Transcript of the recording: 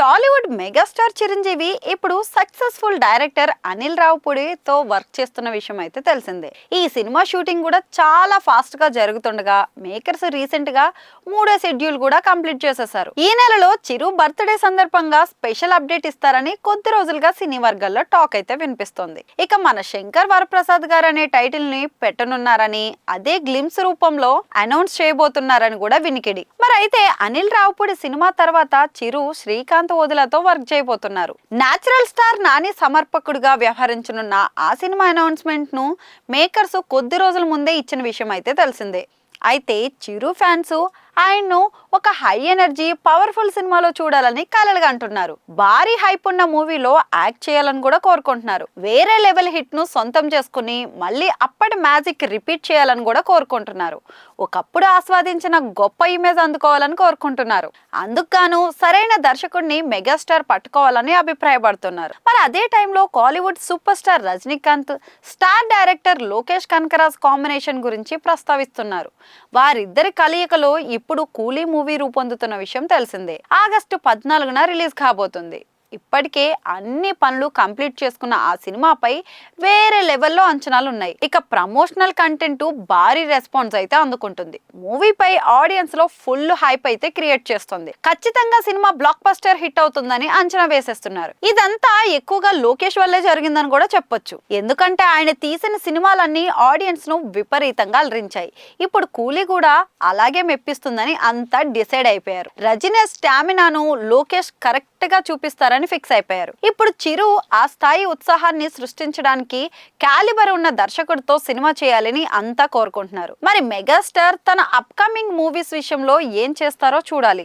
Tollywood megastar Chiranjeevi ఇప్పుడు successful director Anil రావుపూడితో work చేస్తున్న విషయం అయితే తెలిసిందే. ఈ సినిమా షూటింగ్ కూడా చాలా ఫాస్ట్గా జరుగుతుండగా మేకర్స్ రీసెంట్గా మూడో షెడ్యూల్ కూడా కంప్లీట్ చేసేసారు ఈ నెలలో చిరు బర్త్డే సందర్భంగా స్పెషల్ అప్డేట్ ఇస్తారని కొద్ది రోజులుగా సినీ వర్గాల్లో టాక్ అయితే వినిపిస్తోంది. ఇక మన శంకర్ వరప్రసాద్ గారు అనే టైటిల్ని పెట్టనున్నారని అదే గ్లిమ్స్ రూపంలో అనౌన్స్ చేయబోతున్నారని కూడా వినికిడి. మరి అయితే అనిల్ రావుపూడి సినిమా తర్వాత చిరు శ్రీకాంత్ ఓదులతో వర్క్ చేయబోతున్నారు. నాచురల్ స్టార్ నాని సమర్పకుడిగా వ్యవహరించనున్న ఆ సినిమా అనౌన్స్మెంట్ను మేకర్స్ కొద్ది రోజుల ముందే ఇచ్చిన విషయం అయితే తెలిసిందే. అయితే చిరు ఫ్యాన్స్ ఆయన్ను ఒక హై ఎనర్జీ పవర్ఫుల్ సినిమాలో చూడాలని కలలుగా అంటున్నారు. భారీ హైప్ ఉన్న మూవీలో యాక్ట్ చేయాలని కూడా కోరుకుంటున్నారు. వేరే లెవెల్ హిట్ను సొంతం చేసుకుని మళ్ళీ అప్పటి మ్యాజిక్ రిపీట్ చేయాలని కూడా కోరుకుంటున్నారు. ఒకప్పుడు ఆస్వాదించిన గొప్ప ఇమేజ్ అందుకోవాలని కోరుకుంటున్నారు. అందుకు గాను సరైన దర్శకుడిని మెగాస్టార్ పట్టుకోవాలని అభిప్రాయపడుతున్నారు. మరి అదే టైంలో Kollywood super star Rajinikanth star director Lokesh Kanagaraj combination గురించి ప్రస్తావిస్తున్నారు. వారిద్దరి కలయికలో ఇప్పుడు కూలీ మూవీ రూపొందుతున్న విషయం తెలిసిందే. ఆగస్టు పద్నాలుగున రిలీజ్ కాబోతుంది. ఇప్పటికే అన్ని పనులు కంప్లీట్ చేసుకున్న ఆ సినిమాపై వేరే లెవెల్లో అంచనాలు ఉన్నాయి ఇక ప్రమోషనల్ కంటెంట్ భారీ రెస్పాన్స్ అయితే అందుకుంటుంది. మూవీపై ఆడియన్స్లో ఫుల్ హైప్ అయితే క్రియేట్ చేస్తుంది. ఖచ్చితంగా సినిమా బ్లాక్ బస్టర్ హిట్ అవుతుందని అంచనా వేసేస్తున్నారు. ఇదంతా ఎక్కువగా లోకేష్ వల్లే జరిగిందని కూడా చెప్పొచ్చు. ఎందుకంటే ఆయన తీసిన సినిమాలన్నీ ఆడియన్స్ను విపరీతంగా అలరించాయి. ఇప్పుడు కూలీ కూడా అలాగే మెప్పిస్తుందని అంతా డిసైడ్ అయిపోయారు. రజనీ స్టామినాను లోకేష్ కరెక్ట్గా చూపిస్తారని ఫిక్స్ అయిపోయారు. ఇప్పుడు చిరు ఆ స్థాయి ఉత్సాహాన్ని సృష్టించడానికి క్యాలిబర్ ఉన్న దర్శకుడితో సినిమా చేయాలని అంతా కోరుకుంటున్నారు. మరి మెగాస్టార్ తన అప్కమింగ్ మూవీస్ విషయంలో ఏం చేస్తారో చూడాలి.